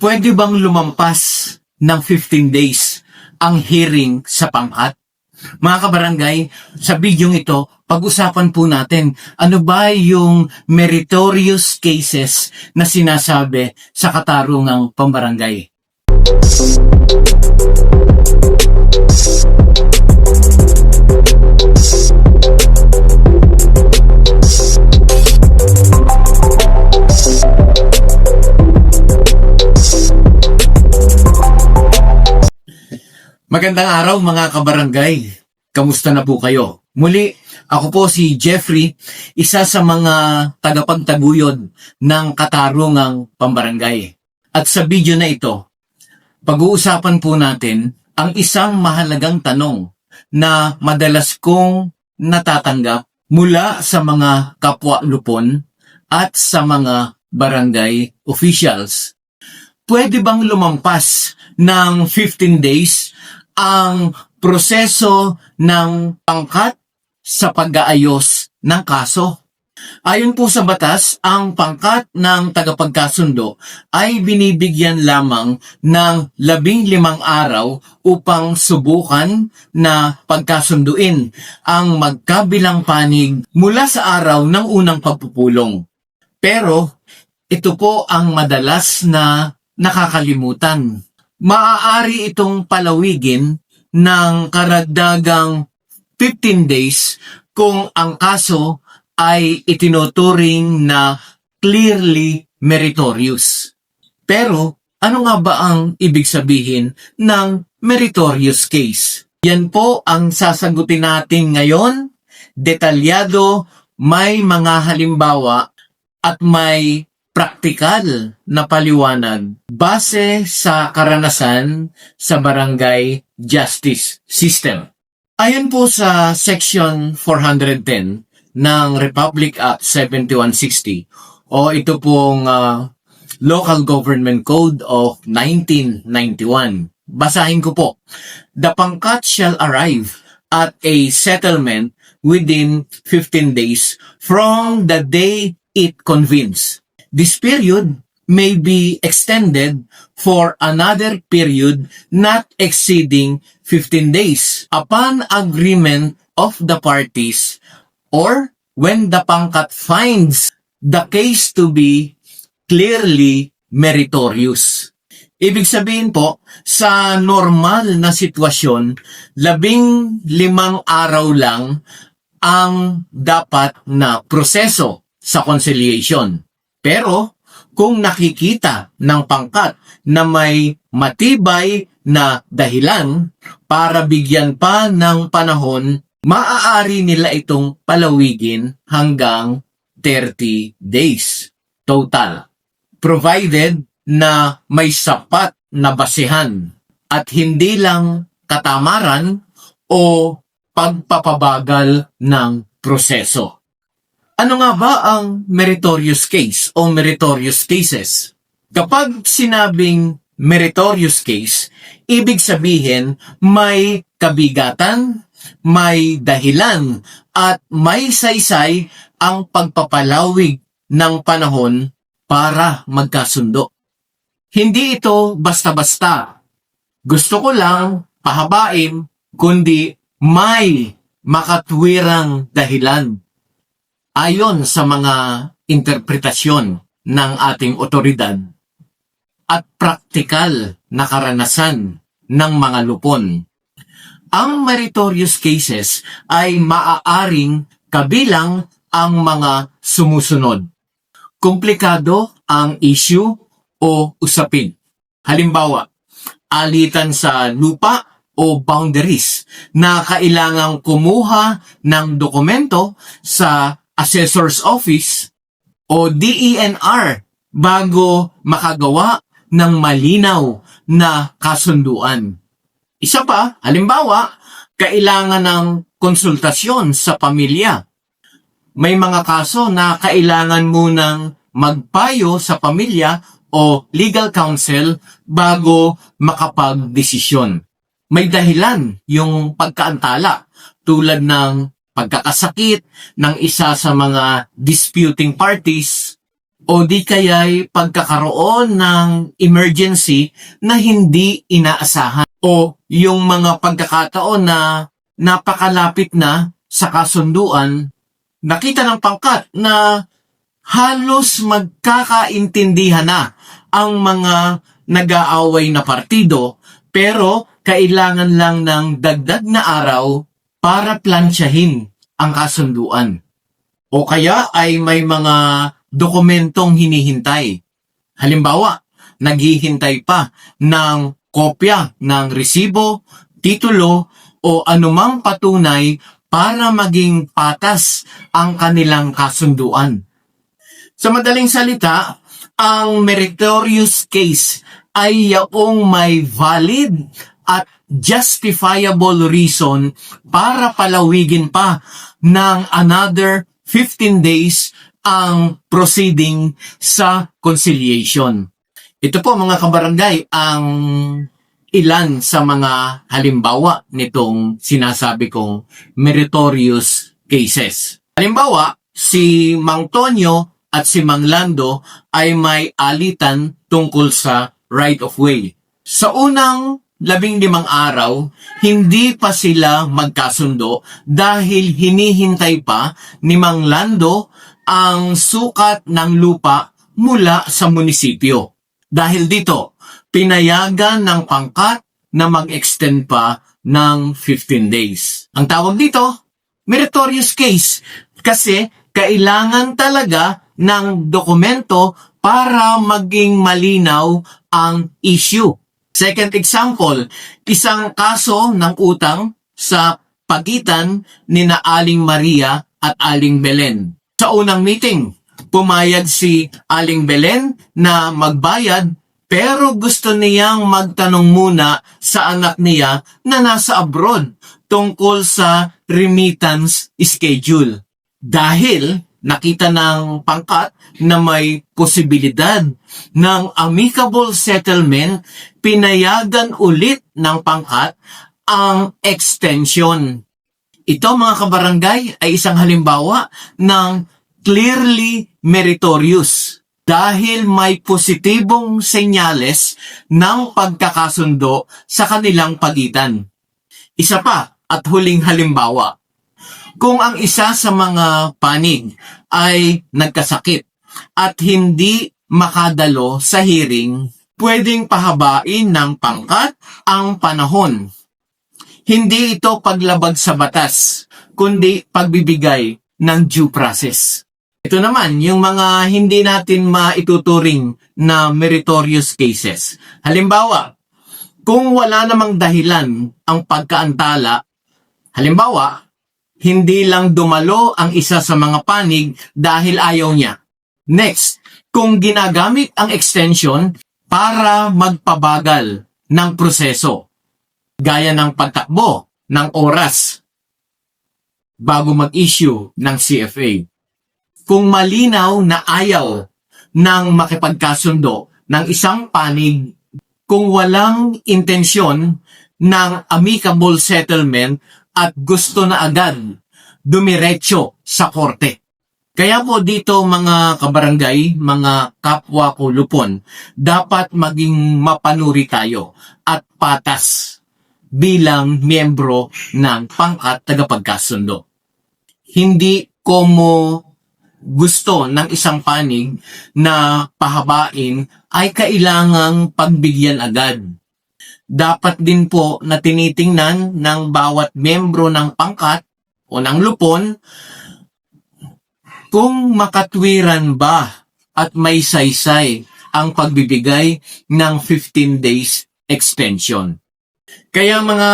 pwede bang lumampas ng 15 days ang hearing sa pangkat? Mga kabarangay, sa bidyong ito, pag-usapan po natin ano ba yung meritorious cases na sinasabi sa katarungang pambarangay. Magandang araw mga kabarangay. Kamusta na po kayo? Muli, ako po si Jeffrey, isa sa mga tagapagtaguyod ng katarungang pambarangay. At sa video na ito, pag-uusapan po natin ang isang mahalagang tanong na madalas kong natatanggap mula sa mga kapwa lupon at sa mga barangay officials. Pwede bang lumampas ng 15 days ang proseso ng pangkat sa pag-aayos ng kaso. Ayon po sa batas, ang pangkat ng tagapagkasundo ay binibigyan lamang ng labing limang araw upang subukan na pagkasunduin ang magkabilang panig mula sa araw ng unang pagpupulong. Pero ito po ang madalas na nakakalimutan maaari itong palawigin ng karagdagang 15 days kung ang kaso ay itinuturing na clearly meritorious. Pero ano nga ba ang ibig sabihin ng meritorious case? Yan po ang sasagutin natin ngayon. Detalyado, may mga halimbawa at may praktikal na paliwanag base sa karanasan sa barangay justice system. Ayon po sa Section 410 ng Republic Act 7160 o ito pong ah, Local Government Code of 1991. Basahin ko po. The pangkat shall arrive at a settlement within 15 days from the day it convenes. This period may be extended for another period not exceeding 15 days upon agreement of the parties or when the pangkat finds the case to be clearly meritorious. Ibig sabihin po, sa normal na sitwasyon, labing limang araw lang ang dapat na proseso sa conciliation. Pero kung nakikita ng pangkat na may matibay na dahilan para bigyan pa ng panahon, maaari nila itong palawigin hanggang 30 days total. Provided na may sapat na basehan at hindi lang katamaran o pagpapabagal ng proseso. Ano nga ba ang meritorious case o meritorious cases? Kapag sinabing meritorious case, ibig sabihin may kabigatan, may dahilan, at may saysay ang pagpapalawig ng panahon para magkasundo. Hindi ito basta-basta. Gusto ko lang pahabain, kundi may makatwirang dahilan ayon sa mga interpretasyon ng ating otoridad at praktikal na karanasan ng mga lupon. Ang meritorious cases ay maaaring kabilang ang mga sumusunod. Komplikado ang issue o usapin. Halimbawa, alitan sa lupa o boundaries na kailangang kumuha ng dokumento sa assessor's office o DENR bago makagawa ng malinaw na kasunduan. Isa pa, halimbawa, kailangan ng konsultasyon sa pamilya. May mga kaso na kailangan munang magpayo sa pamilya o legal counsel bago makapagdesisyon. May dahilan yung pagkaantala tulad ng pagkakasakit ng isa sa mga disputing parties o di kaya'y pagkakaroon ng emergency na hindi inaasahan. O yung mga pagkakataon na napakalapit na sa kasunduan, nakita ng pangkat na halos magkakaintindihan na ang mga nag-aaway na partido pero kailangan lang ng dagdag na araw para plansyahin ang kasunduan. O kaya ay may mga dokumentong hinihintay. Halimbawa, naghihintay pa ng kopya ng resibo, titulo o anumang patunay para maging patas ang kanilang kasunduan. Sa madaling salita, ang meritorious case ay yaong may valid at justifiable reason para palawigin pa ng another 15 days ang proceeding sa conciliation. Ito po mga kabarangay ang ilan sa mga halimbawa nitong sinasabi kong meritorious cases. Halimbawa, si Mang Tonyo at si Mang Lando ay may alitan tungkol sa right of way. Sa unang labing limang araw, hindi pa sila magkasundo dahil hinihintay pa ni Mang Lando ang sukat ng lupa mula sa munisipyo. Dahil dito, pinayagan ng pangkat na mag-extend pa ng 15 days. Ang tawag dito, meritorious case kasi kailangan talaga ng dokumento para maging malinaw ang issue. Second example, isang kaso ng utang sa pagitan ni na Aling Maria at Aling Belen. Sa unang meeting, pumayag si Aling Belen na magbayad pero gusto niyang magtanong muna sa anak niya na nasa abroad tungkol sa remittance schedule. Dahil nakita ng pangkat na may posibilidad ng amicable settlement, pinayagan ulit ng pangkat ang extension. Ito mga kabarangay ay isang halimbawa ng clearly meritorious dahil may positibong senyales ng pagkakasundo sa kanilang pagitan. Isa pa at huling halimbawa, kung ang isa sa mga panig ay nagkasakit at hindi makadalo sa hearing, pwedeng pahabain ng pangkat ang panahon. Hindi ito paglabag sa batas, kundi pagbibigay ng due process. Ito naman, yung mga hindi natin maituturing na meritorious cases. Halimbawa, kung wala namang dahilan ang pagkaantala, halimbawa, hindi lang dumalo ang isa sa mga panig dahil ayaw niya. Next, kung ginagamit ang extension para magpabagal ng proseso, gaya ng pagtakbo ng oras bago mag-issue ng CFA. Kung malinaw na ayaw ng makipagkasundo ng isang panig kung walang intensyon ng amicable settlement at gusto na agad dumiretso sa korte. Kaya po dito mga kabarangay, mga kapwa ko lupon, dapat maging mapanuri tayo at patas bilang miyembro ng pangkat tagapagkasundo. Hindi como gusto ng isang panig na pahabain ay kailangang pagbigyan agad. Dapat din po na tinitingnan ng bawat membro ng pangkat o ng lupon kung makatwiran ba at may saysay ang pagbibigay ng 15 days extension. Kaya mga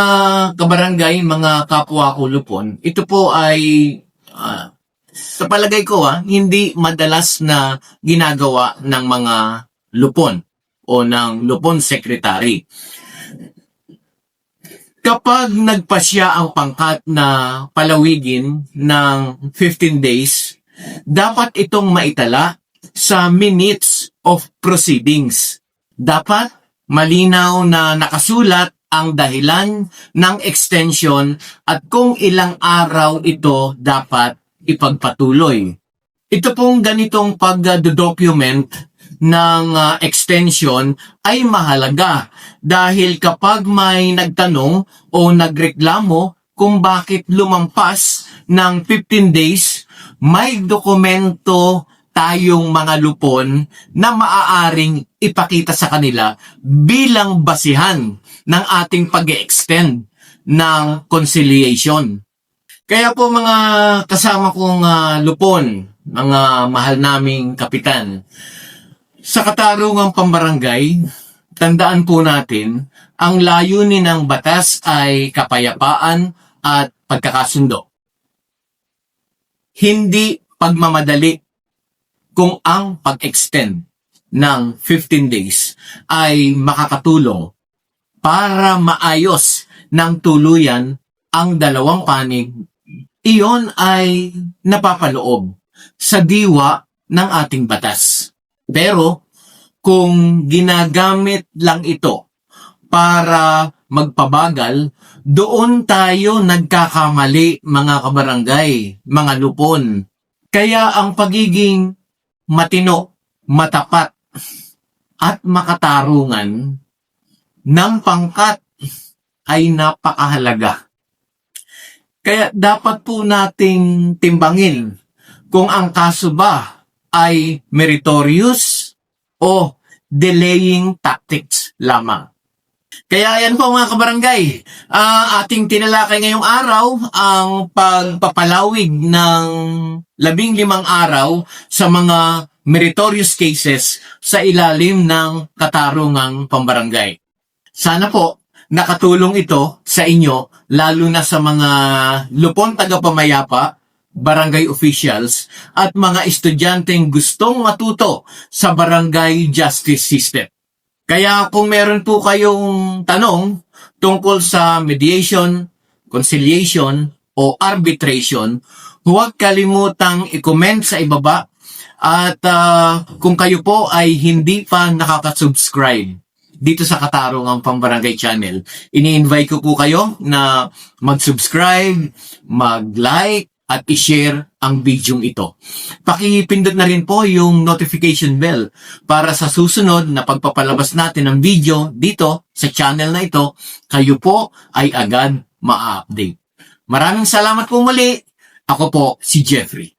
kabarangay, mga kapwa ko lupon, ito po ay ah, sa palagay ko ah, hindi madalas na ginagawa ng mga lupon o ng lupon secretary. Kapag nagpasya ang pangkat na palawigin ng 15 days, dapat itong maitala sa minutes of proceedings. Dapat malinaw na nakasulat ang dahilan ng extension at kung ilang araw ito dapat ipagpatuloy. ito pong ganitong pag-document ng ah, extension ay mahalaga dahil kapag may nagtanong o nagreklamo kung bakit lumampas ng 15 days, may dokumento tayong mga lupon na maaaring ipakita sa kanila bilang basihan ng ating pag extend ng conciliation. Kaya po mga kasama kong ah, lupon, mga mahal naming kapitan, sa katarungang pambarangay, tandaan po natin, ang layunin ng batas ay kapayapaan at pagkakasundo. Hindi pagmamadali kung ang pag-extend ng 15 days ay makakatulong para maayos ng tuluyan ang dalawang panig, iyon ay napapaloob sa diwa ng ating batas. Pero kung ginagamit lang ito para magpabagal, doon tayo nagkakamali mga kabarangay, mga lupon. Kaya ang pagiging matino, matapat, at makatarungan ng pangkat ay napakahalaga. Kaya dapat po nating timbangin kung ang kaso ba ay meritorious o delaying tactics lamang. Kaya yan po mga kabarangay, ah, ating tinalakay ngayong araw ang pagpapalawig ng labing limang araw sa mga meritorious cases sa ilalim ng katarungang pambarangay. Sana po nakatulong ito sa inyo lalo na sa mga lupon tagapamayapa, barangay officials at mga estudyanteng gustong matuto sa barangay justice system. Kaya kung meron po kayong tanong tungkol sa mediation, conciliation, o arbitration, huwag kalimutang i-comment sa ibaba at ah, kung kayo po ay hindi pa nakaka-subscribe dito sa Katarong ang Pambarangay Channel, ini-invite ko po kayo na mag-subscribe, mag-like, at i-share ang video ito. Pakipindot na rin po yung notification bell para sa susunod na pagpapalabas natin ng video dito sa channel na ito, kayo po ay agad ma-update. Maraming salamat po muli. Ako po si Jeffrey.